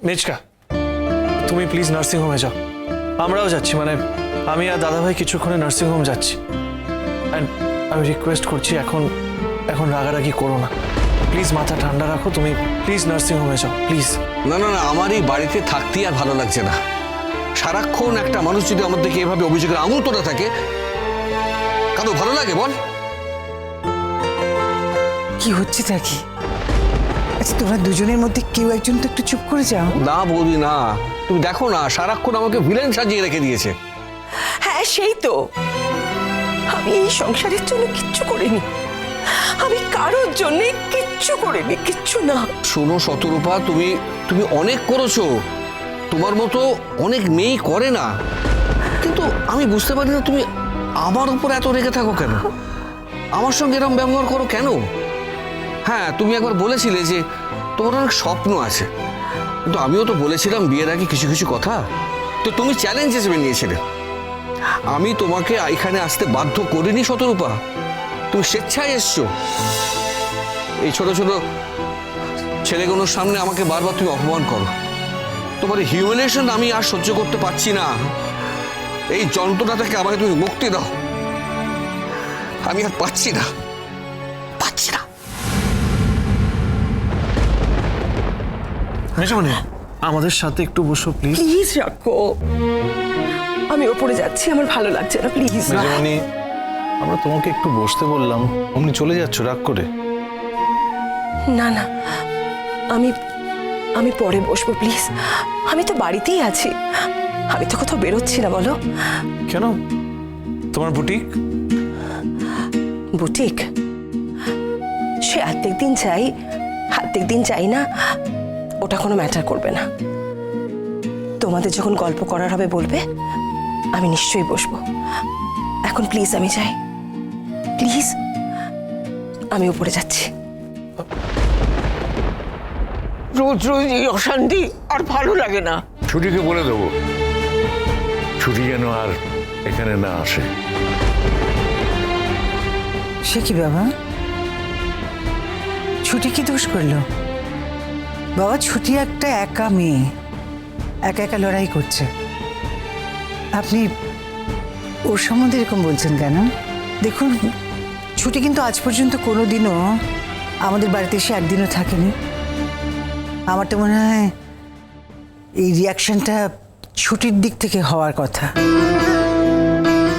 মেচকা তুমি please nursing হোমে যাও। আমরাও যাচ্ছি মানে আমি আর দাদাভাই কিছুক্ষণে নার্সিং হোম যাচ্ছি। অ্যান্ড আমি রিকোয়েস্ট করছি এখন এখন রাগারাগি করো না। প্লিজ মাথা ঠান্ডা রাখো তুমি প্লিজ নার্সিং হোমে যাও প্লিজ না না না আমার এই বাড়িতে থাকতেই আর ভালো লাগছে না। সারাক্ষণ একটা মানুষ যদি আমার দিকে এভাবে অভিযোগের আঙুল তোলা থাকে কারও ভালো লাগে বল। কি হচ্ছেটা কি আচ্ছা তোমরা দুজনের মধ্যে কেউ একজন তো একটু চুপ করে যাও। না বৌদি না। তুমি দেখো না সারাক্ষণ আমাকে ভিলেন সাজিয়ে রেখে দিয়েছে। হ্যাঁ সেই তো। আমি এই সংসারের জন্য কিচ্ছু করিনি। আমি কারোর জন্য কিচ্ছু করিনি কিচ্ছু না। শোনো শতরূপা তুমি তুমি অনেক করেছ। তোমার মতো অনেক মেয়েই করে না। কিন্তু আমি বুঝতে পারি না তুমি আমার উপর এত রেগে থাকো কেন? আমার সঙ্গে এরকম ব্যবহার করো কেন? হ্যাঁ তুমি একবার বলেছিলে যে তোমার অনেক স্বপ্ন আছে। কিন্তু আমিও তো বলেছিলাম বিয়ের আগে কিছু কিছু কথা। তো তুমি চ্যালেঞ্জ হিসেবে নিয়েছিলে। আমি তোমাকে এখানে আসতে বাধ্য করিনি শতরূপা। তুমি স্বেচ্ছায় এসছো। এই ছোট ছোট ছেলেগুলোর সামনে আমাকে বারবার তুমি অপমান করো। তোমার হিউমিলেশন আমি আর সহ্য করতে পারছি না। এই যন্ত্রণা থেকে আমাকে তুমি মুক্তি দাও। আমি আর পাচ্ছি না। পাচ্ছি না। মেজমনি আমাদের সাথে একটু বসো প্লিজ প্লিজ রাখো। আমি ওপরে যাচ্ছি আমার ভালো লাগছে না প্লিজ মেজমণি আমরা তোমাকে একটু বসতে বললাম। অমনি চলে যাচ্ছ রাগ করে। না না আমি আমি পরে বসবো প্লিজ আমি তো বাড়িতেই আছি। আমি তো কোথাও বেরোচ্ছি না বলো। কেন? তোমার বুটিক? বুটিক? সে আর্ধেক দিন চাই আর্ধেক দিন চাই না। ওটা কোনো ম্যাটার করবে না। তোমাদের যখন গল্প করার হবে বলবে আমি নিশ্চয়ই বসবো। এখন প্লিজ আমি যাই। প্লিজ আমি উপরে যাচ্ছি। রোজ রোজ এই অশান্তি আর ভালো লাগে না। ছুটিকে বলে দেবো। ছুটি যেন আর এখানে না আসে। সে কি বাবা? ছুটি কি দোষ করল? বাবা ছুটি একটা একা মেয়ে। একা একা লড়াই করছে। আপনি ওর সম্বন্ধে এরকম বলছেন কেন? দেখুন, ছুটি কিন্তু আজ পর্যন্ত কোনো দিনও আমাদের বাড়িতে এসে একদিনও থাকেনি। আমার তো মনে হয় এই রিয়াকশনটা ছুটির দিক থেকে হওয়ার কথা।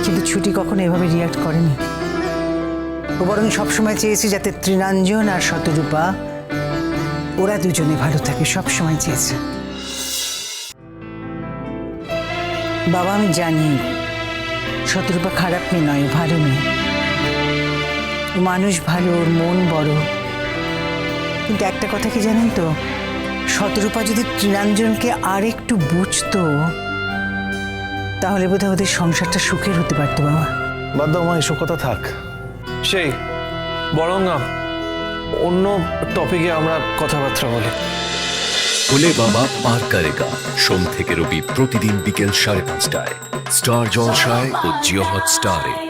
কিন্তু ছুটি কখনো এভাবে রিয়াক্ট করেনি। বরং সবসময় চেয়েছি যাতে তৃণাঞ্জন আর শতরূপা ওরা দুজনে ভালো থাকে সবসময় চেয়েছে। বাবা, আমি জানি শতরূপা খারাপ মেয়ে নয় ভালো মেয়ে। মানুষ ভালো, ওর মন বড়। কিন্তু একটা কথা কি জানেন তো শতরূপা যদি তৃণাঞ্জনকে আর একটু বুঝতো, তাহলে বোধহয় ওদের সংসারটা সুখের হতে পারতো, বাবা। বাদ দাও মা, এসব কথা থাক। সেই বরং অন্য টপিকে আমরা কথাবার্তা বলি। ভোলে বাবা পার কারেগা, সোম থেকে রবি প্রতিদিন বিকেল সাড়ে পাঁচটায়। স্টার জলসায় ও জিও হট স্টারে